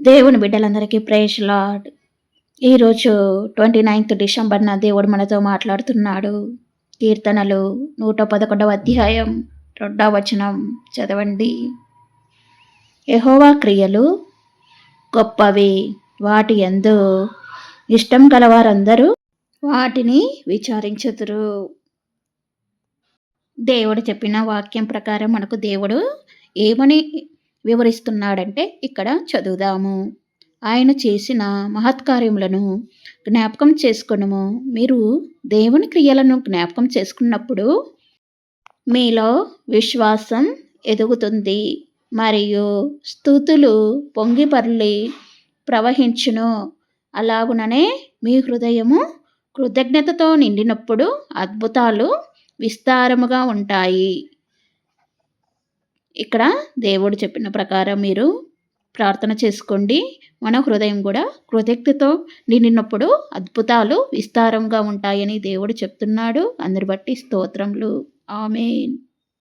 దేవుని బిడ్డలందరికీ praise Lord ఈరోజు ట్వంటీ నైన్త్ డిసెంబర్న దేవుడు మనతో మాట్లాడుతున్నాడు. కీర్తనలు నూట పదకొండవ అధ్యాయం రెండవ వచనం చదవండి. యహోవా క్రియలు గొప్పవి. వాటి ఎందు ఇష్టం గలవారందరూ వాటిని విచారించుదురు. దేవుడు చెప్పిన వాక్యం ప్రకారం మనకు దేవుడు ఏమని వివరిస్తున్నాడంటే ఇక్కడ చదువుదాము. ఆయన చేసిన మహత్కార్యములను జ్ఞాపకం చేసుకునము. మీరు దేవుని క్రియలను జ్ఞాపకం చేసుకున్నప్పుడు మీలో విశ్వాసం ఎదుగుతుంది. మరియు స్థుతులు పొంగిపర్లి ప్రవహించును. అలాగుననే మీ హృదయము కృతజ్ఞతతో నిండినప్పుడు అద్భుతాలు విస్తారముగా ఉంటాయి. ఇక్కడ దేవుడు చెప్పిన ప్రకారం మీరు ప్రార్థన చేసుకోండి. మన హృదయం కూడా కృతజ్ఞతతో నిండినప్పుడు అద్భుతాలు విస్తారంగా ఉంటాయని దేవుడు చెప్తున్నాడు. అందరి బట్టి స్తోత్రములు. ఆమెన్.